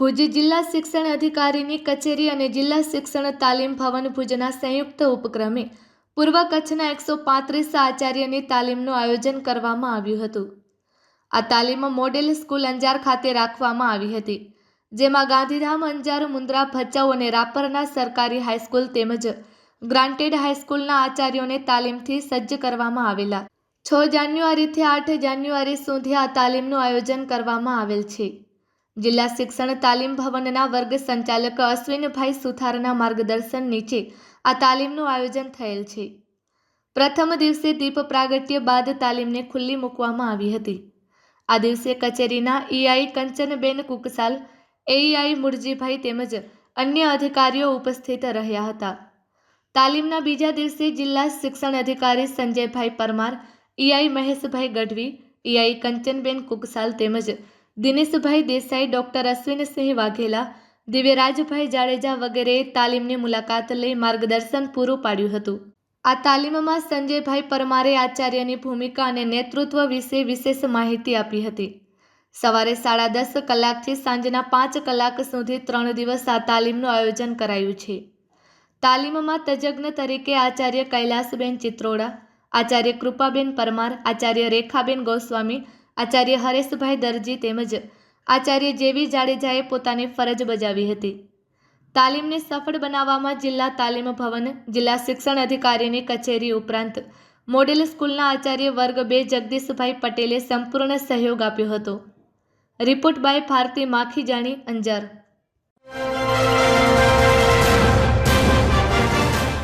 ભુજ જિલ્લા શિક્ષણ અધિકારીની કચેરી અને જિલ્લા શિક્ષણ તાલીમ ભવન ભુજના સંયુક્ત ઉપક્રમે પૂર્વ કચ્છના એકસો પાંત્રીસ આચાર્યની તાલીમનું આયોજન કરવામાં આવ્યું હતું. આ તાલીમ મોડેલ સ્કૂલ અંજાર ખાતે રાખવામાં આવી હતી, જેમાં ગાંધીધામ, અંજાર, મુન્દ્રા, ભચાઉ અને રાપરના સરકારી હાઈસ્કૂલ તેમજ ગ્રાન્ટેડ હાઈસ્કૂલના આચાર્યોને તાલીમથી સજ્જ કરવામાં આવેલા. છ જાન્યુઆરીથી આઠ જાન્યુઆરી સુધી આ તાલીમનું આયોજન કરવામાં આવેલ છે. જિલ્લા શિક્ષણ તાલીમ ભવનના વર્ગ સંચાલક અશ્વિનભાઈ સુથારના માર્ગદર્શન નીચે આ તાલીમનું આયોજન થયેલ છે. પ્રથમ દિવસે દીપ પ્રાગટ્ય બાદ તાલીમને ખુલ્લી મૂકવામાં આવી હતી. આ દિવસે કચેરીના ઈઆઈ કંચનબેન કુકસાલ એઈઆઈ મુરજીભાઈ તેમજ અન્ય અધિકારીઓ ઉપસ્થિત રહ્યા હતા. તાલીમના બીજા દિવસે જિલ્લા શિક્ષણ અધિકારી સંજયભાઈ પરમાર ઈઆઈ મહેશભાઈ ગઢવી ઈઆઈ કંચનબેન કુકસાલ તેમજ દિનેશભાઈ દેસાઈ, ડૉક્ટર અશ્વિનસિંહ વાઘેલા દિવ્યરાજભાઈ જાડેજા વગેરેએ તાલીમની મુલાકાત લઈ માર્ગદર્શન પૂરું પાડ્યું હતું. આ તાલીમમાં સંજયભાઈ પરમારે આચાર્યની ભૂમિકા અને નેતૃત્વ વિશે વિશેષ માહિતી આપી હતી. સવારે સાડા દસ કલાકથી સાંજના પાંચ કલાક સુધી ત્રણ દિવસ આ તાલીમનું આયોજન કરાયું છે. તાલીમમાં તજજ્ઞ તરીકે આચાર્ય કૈલાસબેન ચિત્રોડા, આચાર્ય કૃપાબેન પરમાર, આચાર્ય રેખાબેન ગોસ્વામી આચાર્ય હરેશભાઈ દરજી તેમજ આચાર્ય જેવી જાડેજાએ પોતાની ફરજ બજાવી હતી. તાલીમને સફળ બનાવવામાં જિલ્લા તાલીમ ભવન, જિલ્લા શિક્ષણ અધિકારીની કચેરી ઉપરાંત મોડેલ સ્કૂલના આચાર્ય વર્ગ બે જગદીશભાઈ પટેલે સંપૂર્ણ સહયોગ આપ્યો હતો. Report by Bharati Makhijani Anjar.